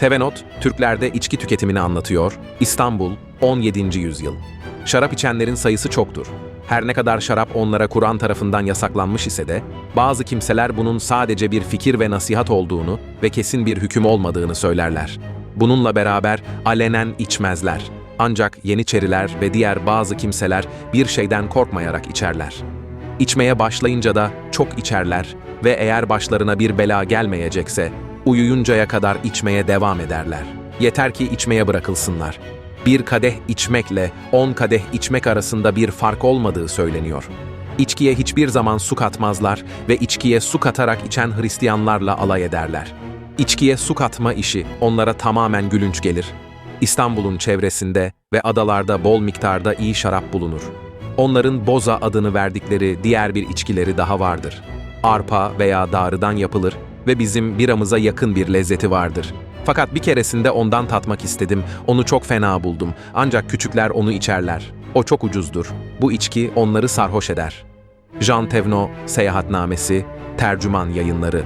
Tevenot, Türklerde içki tüketimini anlatıyor. İstanbul, 17. yüzyıl. Şarap içenlerin sayısı çoktur. Her ne kadar şarap onlara Kur'an tarafından yasaklanmış ise de, bazı kimseler bunun sadece bir fikir ve nasihat olduğunu ve kesin bir hüküm olmadığını söylerler. Bununla beraber alenen içmezler. Ancak Yeniçeriler ve diğer bazı kimseler bir şeyden korkmayarak içerler. İçmeye başlayınca da çok içerler ve eğer başlarına bir bela gelmeyecekse, uyuyuncaya kadar içmeye devam ederler. Yeter ki içmeye bırakılsınlar. Bir kadeh içmekle on kadeh içmek arasında bir fark olmadığı söyleniyor. İçkiye hiçbir zaman su katmazlar ve içkiye su katarak içen Hristiyanlarla alay ederler. İçkiye su katma işi onlara tamamen gülünç gelir. İstanbul'un çevresinde ve adalarda bol miktarda iyi şarap bulunur. Onların boza adını verdikleri diğer bir içkileri daha vardır. Arpa veya darıdan yapılır ve bizim biramıza yakın bir lezzeti vardır. Fakat bir keresinde ondan tatmak istedim. Onu çok fena buldum. Ancak küçükler onu içerler. O çok ucuzdur. Bu içki onları sarhoş eder. Jean Tevno Seyahatnamesi, Tercüman Yayınları